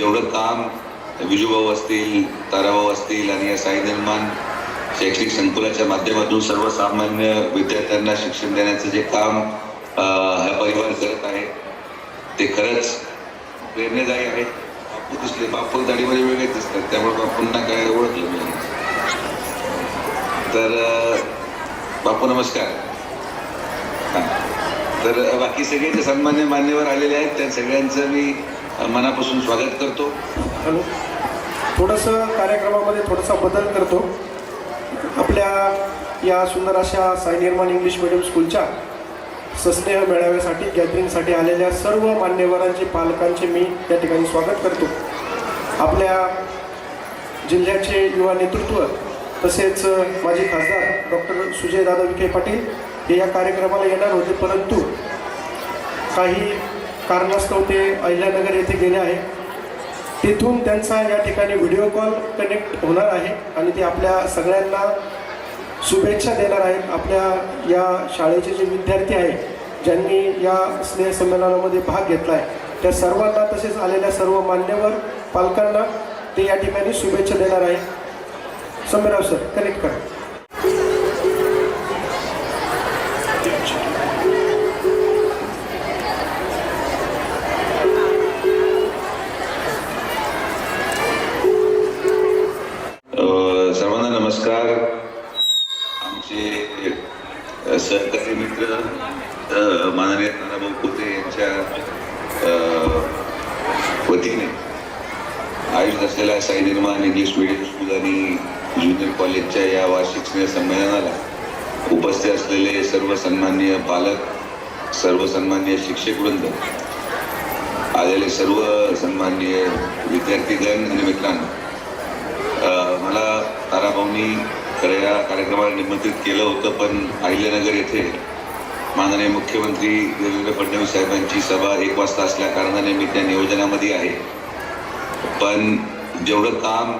जेवढं काम विजूभाऊ असतील ताराभाऊ असतील आणि या साई निर्माण शैक्षणिक संकुलाच्या माध्यमातून सर्वसामान्य विद्यार्थ्यांना शिक्षण देण्याचं जे काम हा परिवार करत आहे ते खरंच प्रेरणादायी आहे. बापू दिसले बापू दाढीमध्ये वेगळे दिसतात त्यामुळे बापूंना काय ओळखलं मी तर बापू नमस्कार. तर बाकी सगळे जे सन्मान्य मान्यवर आलेले आहेत त्या सगळ्यांचं मी मनापासून स्वागत करतो. हॅलो. थोडंसं कार्यक्रमामध्ये थोडासा बदल करतो. आपल्या या सुंदर अशा साई निर्माण इंग्लिश मिडियम स्कूलच्या सस्नेह मेळाव्यासाठी गॅदरिंगसाठी आलेल्या सर्व मान्यवरांचे पालकांचे मी या ठिकाणी स्वागत करतो. आपल्या जिल्ह्याचे युवा नेतृत्व तसेच माजी खासदार डॉक्टर सुजयदादा विखे पाटील हे या कार्यक्रमाला येणार होते परंतु काही कारणास्तव ते अहिल्यानगर येथे गेले आहे. तिथून त्यांचा या ठिकाणी व्हिडिओ कॉल कनेक्ट होणार आहे आणि ते आपल्या सगळ्यांना शुभेच्छा देणार आहेत. आपल्या या शाळेचे जे विद्यार्थी आहेत ज्यांनी या स्नेहसंमेलनामध्ये भाग घेतला आहे त्या सर्वांना तसेच आलेल्या सर्व मान्यवर पालकांना ते या ठिकाणी शुभेच्छा देणार आहे समीराव सर कनेक्ट करा. नमस्कार. आमचे सहकारी मित्र माननीय नानाभाऊ कुते यांच्या वतीने आयोजित असलेल्या Sai Nirman English medium school आणि ज्युनियर कॉलेजच्या या वार्षिक स्नेह संमेलनाला उपस्थित असलेले सर्वसन्मान्य पालक सर्वसन्मान्य शिक्षक वृंद आलेले सर्व सन्मान्य विद्यार्थीगण आणि मित्रांनो भाऊंनी खरं या कार्यक्रमाला निमंत्रित केलं होतं पण अहिल्यानगर येथे माननीय मुख्यमंत्री देवेंद्र फडणवीस साहेबांची सभा एक वाजता असल्या कारणाने मी त्या नियोजनामध्ये आहे. पण जेवढं काम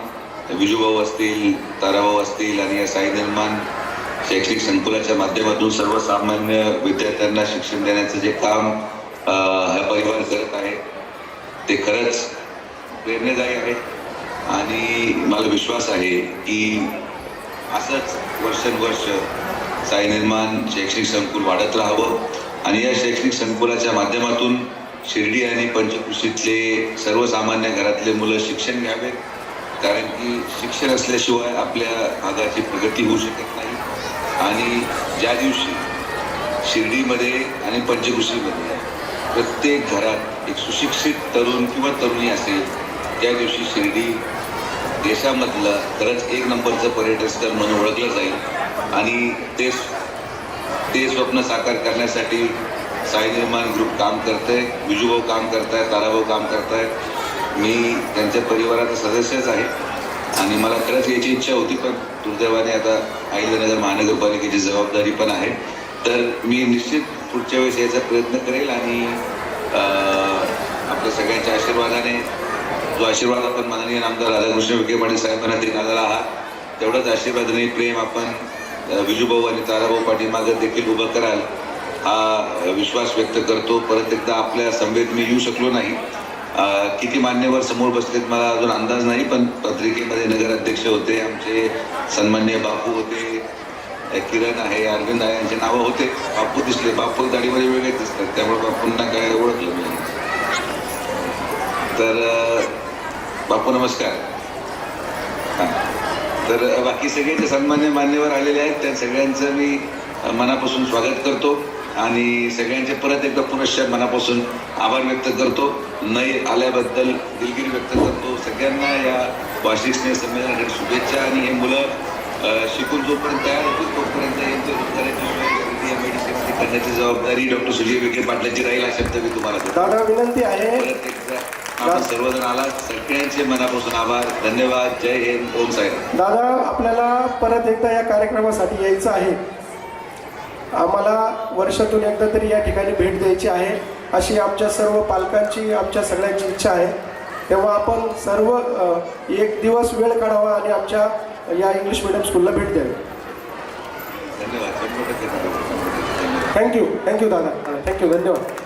विजूभाऊ असतील ताराभाऊ असतील आणि या साई निर्माण शैक्षणिक संकुलाच्या माध्यमातून सर्वसामान्य विद्यार्थ्यांना शिक्षण देण्याचं जे काम हा परिवार करत आहे ते खरंच प्रेरणादायी आहे. आणि मला विश्वास आहे की असंच वर्षानुवर्ष साई निर्माण शैक्षणिक संकुल वाढत राहावं. आणि या शैक्षणिक संकुलाच्या माध्यमातून शिर्डी आणि पंचकृषीतले सर्वसामान्य घरातले मुलं शिक्षण घ्यावेत. कारण की शिक्षण असल्याशिवाय आपल्या भागाची प्रगती होऊ शकत नाही. आणि ज्या दिवशी शिर्डीमध्ये आणि पंचकृषीमध्ये प्रत्येक घरात एक सुशिक्षित तरुण किंवा तरुणी असेल त्या दिवशी शिर्डी देशामधलं खरंच एक नंबरचं पर्यटन स्थळ म्हणून ओळखलं जाईल. आणि ते ते स्वप्न साकार करण्यासाठी साई निर्माण ग्रुप काम करते विजूभाऊ काम करतायत ताराभाऊ काम करतायत. मी त्यांच्या परिवाराचा सदस्यच आहे. आणि मला खरंच याची इच्छा होती पण दुर्दैवाने आता अहिल्यानगर महानगरपालिकेची जबाबदारी पण आहे. तर मी निश्चित पुढच्या वेळेस यायचा प्रयत्न करेल आणि आपल्या सगळ्यांच्या आशीर्वादाने जो आशीर्वाद आपण माननीय आमदार राधाकृष्ण विखे पाटील साहेबांना देणारा आहात तेवढाच आशीर्वाद आणि प्रेम आपण विजूभाऊ आणि ताराभाऊ पाठीमागं देखील उभं कराल हा विश्वास व्यक्त करतो. परत एकदा आपल्या संवेद मी येऊ शकलो नाही. किती मान्यवर समोर बसलेत मला अजून अंदाज नाही पण पत्रिकेमध्ये नगराध्यक्ष होते आमचे सन्मान्य बापू होते किरण आहे अरविंद आहे यांचे नावं होते. बापू दिसले बापू गाडीमध्ये वेगळे दिसतात त्यामुळे बापूंना काय ओळखलं मी तर बापू नमस्कार. तर बाकी सगळे जे सन्मान्य मान्यवर आलेले आहेत त्या सगळ्यांचं मी मनापासून स्वागत करतो आणि सगळ्यांचे परत एकदा पुनश्च मनापासून आभार व्यक्त करतो. न आल्याबद्दल दिलगिरी व्यक्त करतो. सगळ्यांना या वार्षिक स्नेह संमेलनासाठी शुभेच्छा आणि हे मुलं शिकून जोपर्यंत तयार होतील तोपर्यंत यांचं रोजगाराची सोय खरेदी या मेडिसिनची करण्याची जबाबदारी डॉक्टर सुजय विखे पाटलांची राहील हा शब्द मी तुम्हाला दादा विनंती आहे. परत एकदा आपण सर्वजण आलात. सगळ्यांचे मनापासून आभार. धन्यवाद. जय हिंद. ओम साईराम दादा आपल्याला परत एकदा या कार्यक्रमासाठी यायचं आहे. आम्हाला वर्षातून एकदा तरी या ठिकाणी भेट द्यायची आहे. अशी आमच्या सर्व पालकांची आमच्या सगळ्यांची इच्छा आहे. तेव्हा आपण सर्व अ, एक दिवस वेळ काढावा आणि आमच्या या इंग्लिश मिडियम स्कूलला भेट द्यावी. धन्यवाद. शंभर टक्के धन्यवाद. थँक्यू थँक्यू दादा. थँक्यू धन्यवाद.